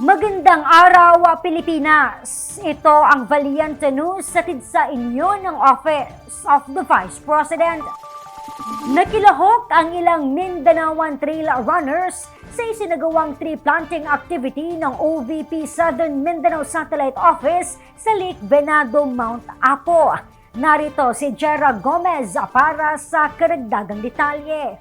Magandang araw, Pilipinas! Ito ang Valiente News satid sa inyo ng Office of the Vice President. Nakilahok ang ilang Mindanaoan trail runners sa isinagawang tree planting activity ng OVP Southern Mindanao Satellite Office sa Lake Venado, Mount Apo. Narito si Jera Gomez para sa karagdagang detalye.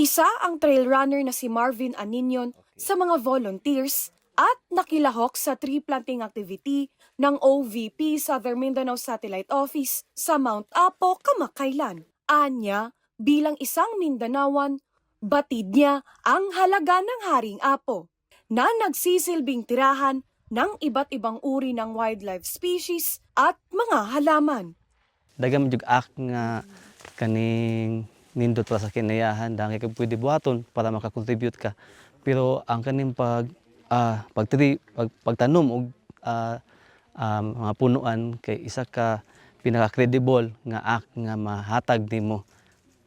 Isa ang trail runner na si Marvin Aninion sa mga volunteers at nakilahok sa tree planting activity ng OVP Southern Mindanao Satellite Office sa Mount Apo, Kamakailan. Anya, bilang isang Mindanawan, batid niya ang halaga ng Haring Apo na nagsisilbing tirahan ng iba't ibang uri ng wildlife species at mga halaman. Dagam jud ak nga kaning nindot sa kinayahan dahil ka pwede buhaton para makakontribute ka. Pero ang kaning pag ah pagtri pag, pagtanom og ah, ah, mga punuan kay isa ka pinaka-credible nga act nga mahatag nimo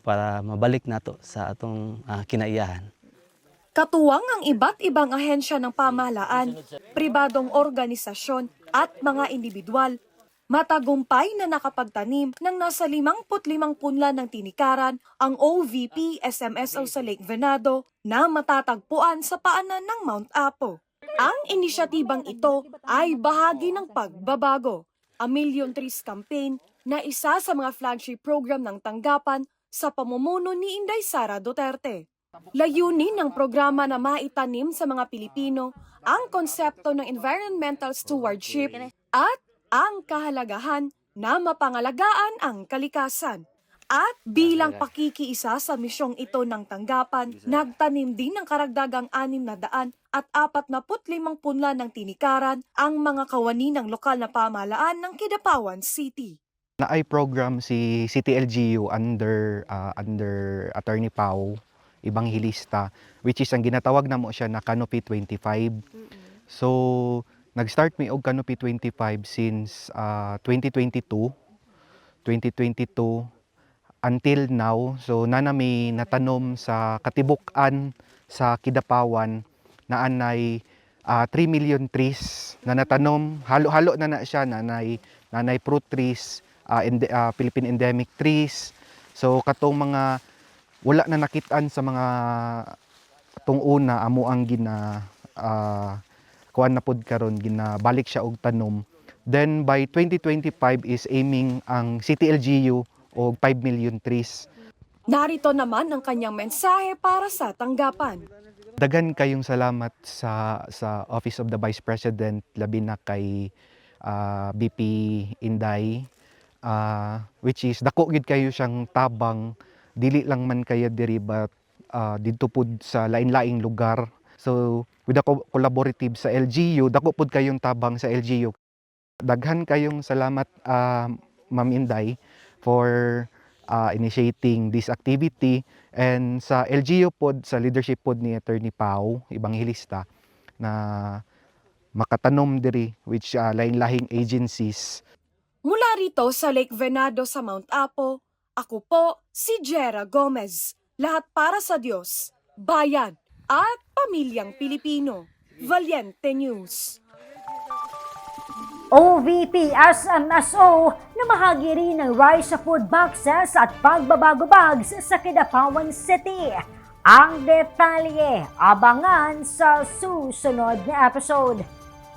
para mabalik nato sa atong ah, kinaiyahan. Katuwang ang iba't ibang ahensya ng pamahalaan, pribadong organisasyon at mga individual, matagumpay na nakapagtanim ng nasa 55 punla ng tinikaran ang OVP SMSO sa Lake Venado na matatagpuan sa paanan ng Mount Apo. Ang inisyatibang ito ay bahagi ng pagbabago, a Million Trees Campaign na isa sa mga flagship program ng tanggapan sa pamumuno ni Inday Sara Duterte. Layunin ng programa na maitanim sa mga Pilipino ang konsepto ng environmental stewardship at ang kahalagahan na mapangalagaan ang kalikasan. At bilang pakikiisa sa misyong ito ng tanggapan, nagtanim din ng karagdagang anim na daan at apat na putlimang punla ng tinikaran ang mga kawani ng lokal na pamahalaan ng Kidapawan City. Naay program si CTLGU under ah, under Attorney Pau Ibanghilista which is ang ginatawag na mo siya na Canopy 25. So nag-start mi og Canopy 25 since ah, 2022 2022 until now. So nana may natanom sa katibukan sa Kidapawan na anay ah, 3 million trees na natanom. Halo-halo na na siya nanay nanay fruit trees, ah, ende- ah, Philippine endemic trees. So katong mga wala na nakitaan sa mga tung una amo ang gina ah, kuan na pod karon ginabalik siya og tanom. Then by 2025 is aiming ang CTLGU og 5 million trees. Narito naman ang kanyang mensahe para sa tanggapan. Dagan kayong salamat sa sa Office of the Vice President labi na kay ah, BP Inday ah, which is dako gid kayo siyang tabang dili lang man kayo diri but ah, didto pud sa lain-laing lugar. So with the co- collaborative sa LGU dako pud kayong tabang sa LGU. Daghan kayong salamat ah, Ma'am Inday for ah, initiating this activity and sa LGU pod sa leadership pod ni Attorney Pau Ibanghilista na makatanom diri which ah, lain-lahing agencies Mula rito sa Lake Venado sa Mount Apo, ako po si Jera Gomez. Lahat para sa Diyos, bayan at pamilyang Pilipino. Valiente News. OVP SMSO na mahagi rin ng rice food boxes at pagbabago bags sa Kidapawan City. Ang detalye, abangan sa susunod na episode.